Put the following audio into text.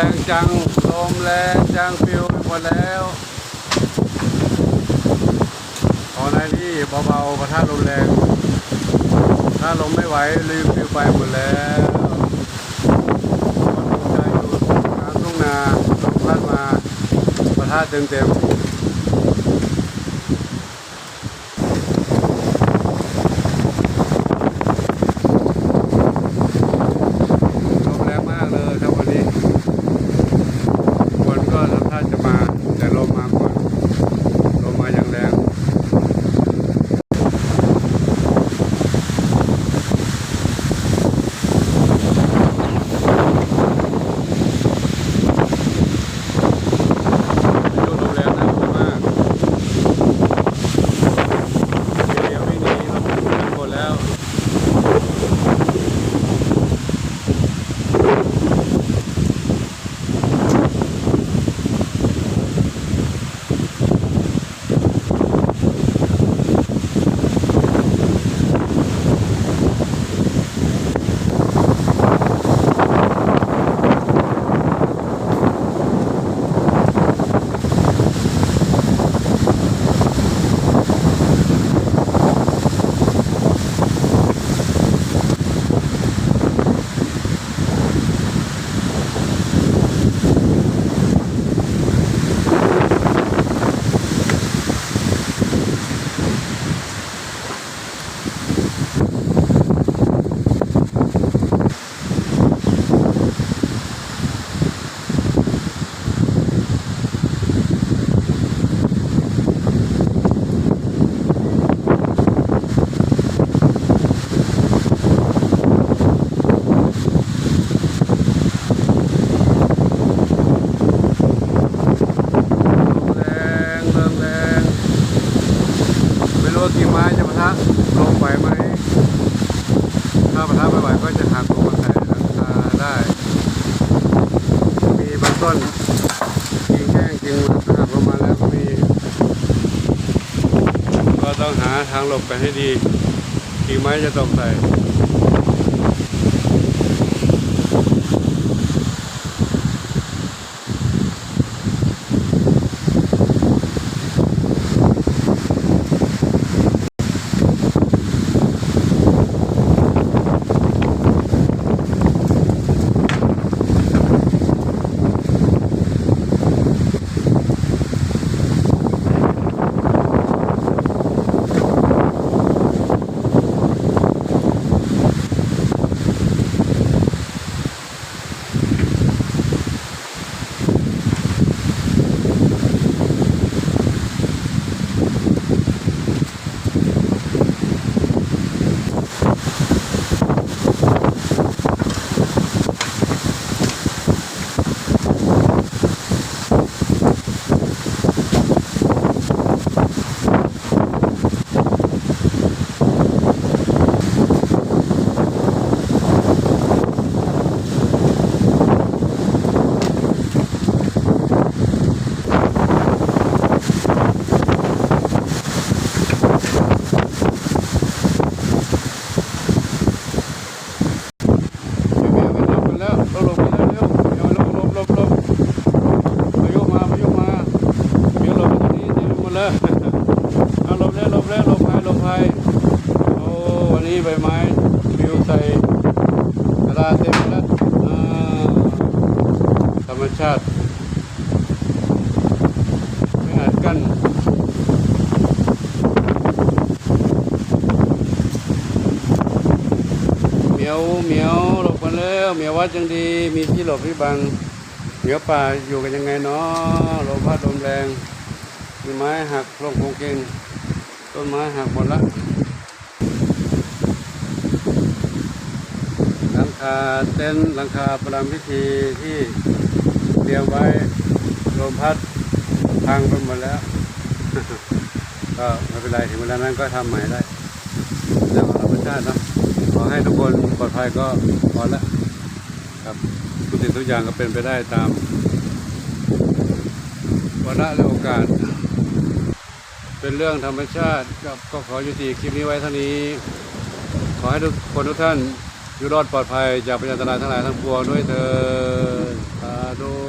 แรงจัง ลมแรงจังฟิวไปหมดแล้วขอในที่เบาๆประทะลมแรง ถ้าลมไม่ไหวลืมฟิวไปหมดแล้วคนใจอยู่กลางทุ่งนาลมพัดมาประทะเต็มๆ ต้องหาทางหลบกันให้ดีกิ่งไม้จะตกใส่ เมียมันลงไปแล้วเราลงไปแล้วเร็วเมียลงลงลงลงพายุมาพายุมาเมียลงไปตรงนี้ เต็มหล้วเอาลมแล้วลมแล้วลมพายลมพายโอ้วันนี้ใบไม้ปิวใส่กระดาเต็มแล้วธรรมชาติไม่อาจกั้นเหมียวเหมียวหลบกันแล้วเหมียววัดจังดีมีที่หลบที่บังเหมียวป่าอยู่กันยังไงเนาะลมพัดลมแรง มีไม้หักลงโคงเกงต้นไม้หักหมดละหลังคาเต็นท์หลังคาประลัมพิธีที่เตรียมไว้ลมพัดพังไปหมดแล้ว ก็ไม่เป็นไรถึงเวลานั้นก็ทำใหม่ได้เรื่องของธรรมชาตินะขอให้ทุกคนปลอดภัยก็พอและครับทุกสิ่งทุกอย่างก็เป็นไปได้ตามวาระและโอกาส เป็นเรื่องธรรมชาติก็ขอยุติคลิปนี้ไว้เท่านี้ ขอให้ทุกคนทุกท่านอยู่รอดปลอดภัยจากพยานอันตรายทั้งหลายทั้งปวงด้วยเถิดสาธุ